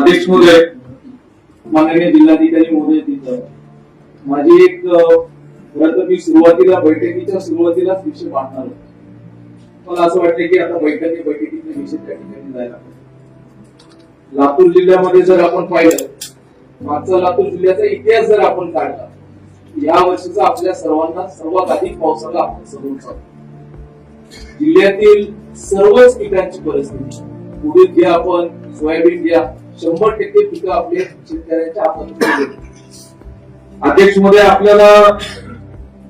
अध्यक्ष महोदय माननीय जिल्हाधिकारी महोदय तिथं माझी एक खरं मी सुरुवातीला बैठकीच्या सुरुवातीलाच विषय मांडणार होतो. मला असं वाटतं की आता बैठकी बैठकीचे विषय त्या ठिकाणी जायला लातूर जिल्ह्यामध्ये जर आपण पाहिलं मागचा लातूर जिल्ह्याचा इतिहास जर आपण काढला या वर्षीचा आपल्या सर्वांना सर्वात अधिक पावसाला आपण समोर चालतो. जिल्ह्यातील सर्वच पिकांची परिस्थिती. उडीद घ्या आपण सोयाबीन घ्या शंभर टक्के पिकं आपले शेतकऱ्यांच्या हातात अध्यक्षमध्ये आपल्याला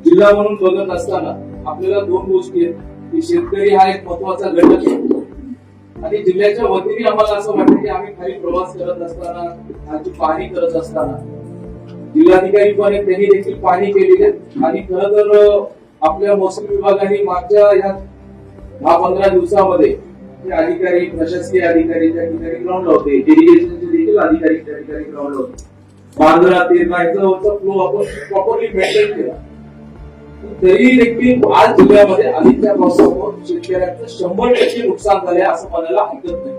जिल्हा म्हणून बघत असताना आपल्याला दोन गोष्टी आहेत. की शेतकरी हा एक महत्त्वाचा घटक आहे. आणि जिल्ह्याच्या वतीने आम्हाला असं वाटतं की आम्ही खाली प्रवास करत असताना आमची पाहणी करत असताना जिल्हाधिकारी पण त्यांनी देखील पाहणी केलेली आहे. आणि खरं तर आपल्या महसूल विभागाने मागच्या या दहा पंधरा दिवसामध्ये जे अधिकारी प्रशासकीय अधिकारी त्या ठिकाणी ग्राउंडला होते. इरिगेशनचे देखील अधिकारी त्या ठिकाणी ग्राउंडला होते. बांद्रा तेरणा याचा फ्लो आपण प्रॉपरली मेंटेन केला. तरी देखील आज जिल्ह्यामध्ये आधीच्या पावसामुळे शेतकऱ्यांचं शंभर टक्के नुकसान झाले असं म्हणायला हरकत नाही.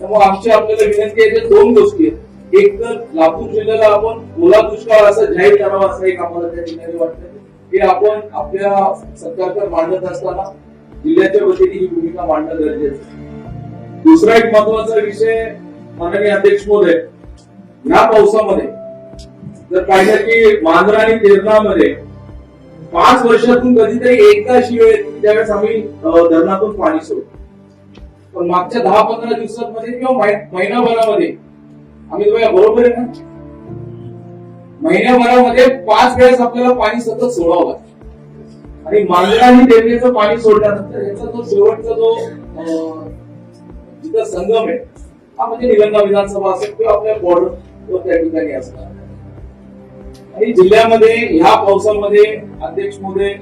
त्यामुळे आमची आपल्याला विनंती आहे दोन गोष्टी आहेत. एक तर लातूर जिल्ह्याला आपण ओला दुष्काळ असं जाहीर करावा असं एक आम्हाला त्या ठिकाणी वाटतं की आपण आपल्या सरकारकडे मांडत असताना जिल्ह्याच्या वतीने ही भूमिका मांडणं गरजेचं दुसरा एक महत्त्वाचा विषय माननीय अध्यक्ष महोदय या पावसामध्ये जर पाहिलं की मांजरा आणि तेरणामध्ये पाच वर्षातून कधीतरी एकदा शिवेळ येते त्यावेळेस ज्यावेळेस आम्ही धरणातून पाणी सोडतो. पण मागच्या दहा पंधरा दिवसांमध्ये किंवा महिनाभरामध्ये आम्ही तुम्हाला बरोबर आहे ना? महिन्याभरामध्ये पाच वेळेस आपल्याला पाणी सतत सोडावं लागतं. आणि मांजरा आणि देवणीचं पाणी सोडल्यानंतर याचा जो शेवटचा जो जिथं संगम आहे हा म्हणजे निलंगा विधानसभा असेल किंवा आपल्या बॉर्डर त्या ठिकाणी असणार. आणि जिल्ह्यामध्ये ह्या पावसामध्ये अध्यक्ष मोदय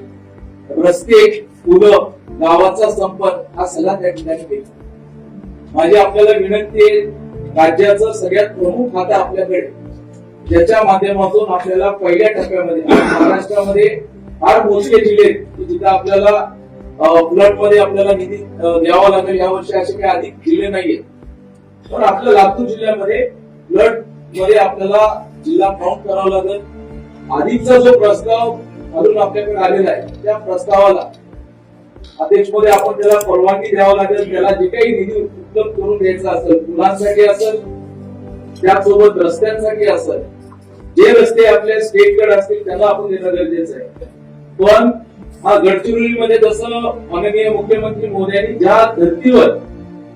रस्ते पुलं गावाचा संपर्क हा सगळा त्या ठिकाणी माझी आपल्याला विनंती आहे राज्याचं सगळ्यात प्रमुख खातं आपल्याकडे. ज्याच्या माध्यमातून आपल्याला पहिल्या टप्प्यामध्ये महाराष्ट्रामध्ये फार मोजके जिल्हे जिथे आपल्याला फ्लडमध्ये आपल्याला निधी द्यावा लागेल. या वर्षी असे काही अधिक जिल्हे नाहीयेत. पण आपल्या लातूर जिल्ह्यामध्ये फ्लडमध्ये आपल्याला जिल्हा काउंट करावा लागेल. आधीचा जो प्रस्ताव अजून आपल्याकडे आलेला आहे त्या प्रस्तावाला अध्यक्षमध्ये आपण त्याला परवानगी द्यावा लागेल. त्याला जे काही निधी उपलब्ध करून द्यायचा असेल मुलांसाठी असेल त्यासोबत रस्त्यांसाठी असेल जे रस्ते आपल्या स्टेटकडे असतील त्यांना आपण देणं गरजेचं आहे. पण हा गडचिरोलीमध्ये जसं माननीय मुख्यमंत्री मोदयांनी ज्या धर्तीवर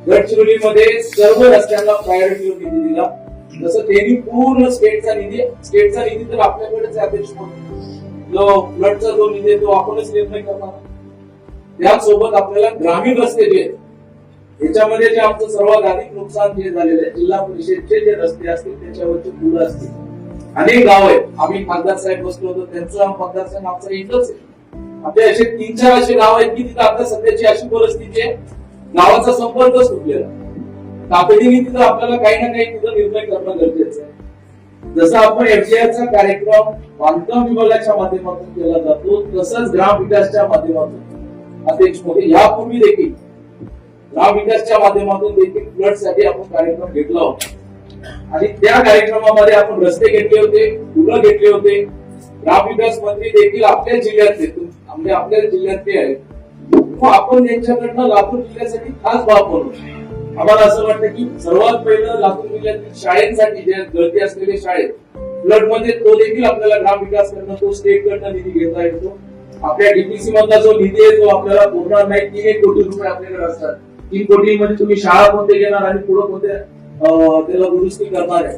गडचिरोलीमध्ये सर्व रस्त्यांना प्रायोरिटीवर निधी दिला जसं त्यांनी पूर्ण स्टेटचा निधी स्टेटचा निधी तर आपल्याकडेच अध्यक्ष जो फ्लडचा जो निधी आहे तो आपणच निर्णय करणार त्यासोबत आपल्याला ग्रामीण रस्ते जे आहेत याच्यामध्ये जे आमचं सर्वात अधिक नुकसान जे झालेलं आहे जिल्हा परिषदचे जे रस्ते असतील त्याच्यावरचे पूर असतील अनेक गाव आहेत. आम्ही खासदार साहेब बसलो होतो त्यांचा मतदारसंघ आमचा इथंच आहे. आपले असे तीन चार असे गाव आहेत की तिथं आता सध्याची अशी परिस्थिती आहे गावाचा संपर्क सुटलेला तातडीने तिथं आपल्याला काही ना काही तिथं निर्णय करणं गरजेचं आहे. जसं आपण एफडीआरचा कार्यक्रम बांधकाम विभागाच्या माध्यमातून केला जातो तसंच ग्राम विकासच्या माध्यमातून. अध्यक्ष मोदी यापूर्वी देखील ग्राम विकासच्या माध्यमातून देखील फ्लडसाठी आपण कार्यक्रम घेतला होता. आणि त्या कार्यक्रमामध्ये आपण रस्ते घेतले होते पुलं घेतले होते. ग्राम विकास मंत्री देखील आपल्या जिल्ह्यातले म्हणजे आपल्या जिल्ह्यातले आहेत. मग आपण त्यांच्याकडनं लातूर जिल्ह्यासाठी खास बाब बनवतो आम्हाला असं वाटतं की सर्वात पहिलं लातूर जिल्ह्यातील शाळेसाठी ज्या गळती असलेल्या शाळेत फ्लडमध्ये तो देखील आपल्याला ग्राम विकास करणं तो स्टेट कडनं निधी घेता येतो. आपल्या डीपीसी मधला जो निधी आहे तो आपल्याला पूर्ण नाही. तीन एक कोटी रुपये आपल्याकडे असतात. तीन कोटी मध्ये तुम्ही शाळा कोणते घेणार आणि पुढे कोणत्या त्याला दुरुस्ती करणार आहे.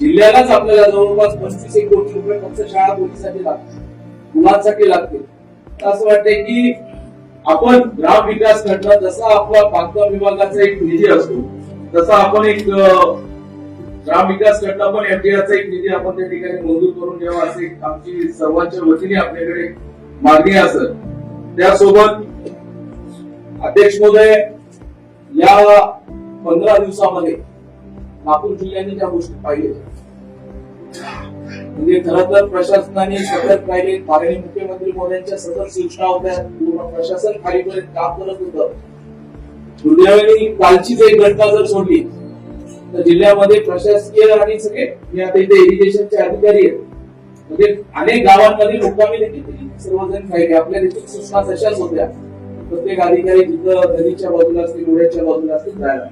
जिल्ह्यालाच आपल्याला जवळपास पस्तीस एक कोटी रुपये फक्त शाळा पोलीसाठी लागतील. मुलांसाठी लागतील. तर असं वाटतंय की आपण ग्राम विकास करणं जसा आपला बांधकाम विभागाचा एक निधी असतो तसा आपण एक ग्राम विकास करणं पण एफडीआरचा एक निधी आपण त्या ठिकाणी मंजूर करून घ्यावा असे आमची सर्वांच्या वतीने आपल्याकडे मागणी असत त्यासोबत अध्यक्ष महोदय या पंधरा दिवसामध्ये नागपूर जिल्ह्याने ज्या गोष्टी पाहिल्या. म्हणजे खरं तर प्रशासनाने सतत राहिले माननीय मुख्यमंत्री मोद्यांच्या सतत सूचना होत्या पूर्ण प्रशासन खालीपर्यंत काम करत होतं. दुर्दैवाने कालचीच एक घटना जर सोडली तर जिल्ह्यामध्ये प्रशासकीय आणि सगळे मी आता इथे इरिगेशनचे अधिकारी आहेत. म्हणजे अनेक गावांमध्ये मुक्कामी देखील सर्वजण राहिले आपल्या देखील सूचना तशाच होत्या. प्रत्येक अधिकारी जिथं नदीच्या बाजूला असतील उड्याच्या बाजूला असतील जायला.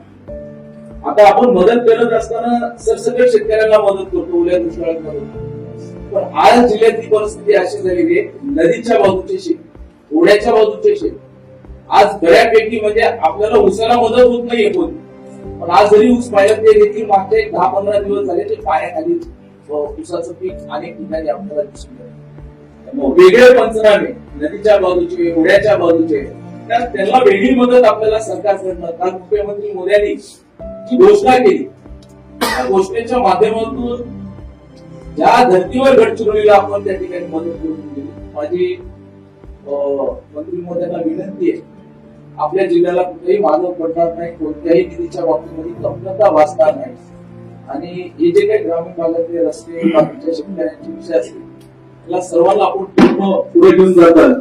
आता आपण मदत करत असताना सरसकट शेतकऱ्यांना मदत करतो ओल्या दुष्काळात मदत करतो. पण आज जिल्ह्यातली परिस्थिती अशी झालेली आहे नदीच्या बाजूचे शेत ओढ्याच्या बाजूचे शेत. आज बऱ्यापैकी म्हणजे आपल्याला उसाला मदत होत नाहीये कोणी. पण आज जरी ऊस पाहिलं ते देखील मागचे दहा पंधरा दिवस झाले ते पाण्याखाली ऊसाचं पीक अनेक ठिकाणी आपल्याला दिसून वेगळे पंचनामे नदीच्या बाजूचे ओढ्याच्या बाजूचे त्यांना वेगळी मदत आपल्याला सरकारकडनं काल मुख्यमंत्री मोदी जी घोषणा केली. त्या घोषणेच्या माध्यमातून ज्या धर्तीवर गडचिरोलीला आपण त्या ठिकाणी मदत करून दिली. माझी मंत्री महोदयांना विनंती आहे आपल्या जिल्ह्याला कुठेही मागं पडणार नाही कोणत्याही निधीच्या बाबतीमध्ये कमतरता भासणार नाही. आणि हे जे काही ग्रामीण भागातले रस्ते बाकीच्या शेतकऱ्यांचे विषय असतील त्याला सर्वांना आपण पूर्ण पुढे घेऊन जातात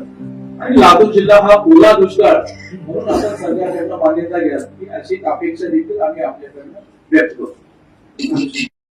आणि लातूर जिल्हा हा ओला दुष्काळ म्हणून आपण सरकारकडनं मान्यता घ्या की अशी एक अपेक्षा देखील आम्ही आपल्याकडनं व्यक्त करतो.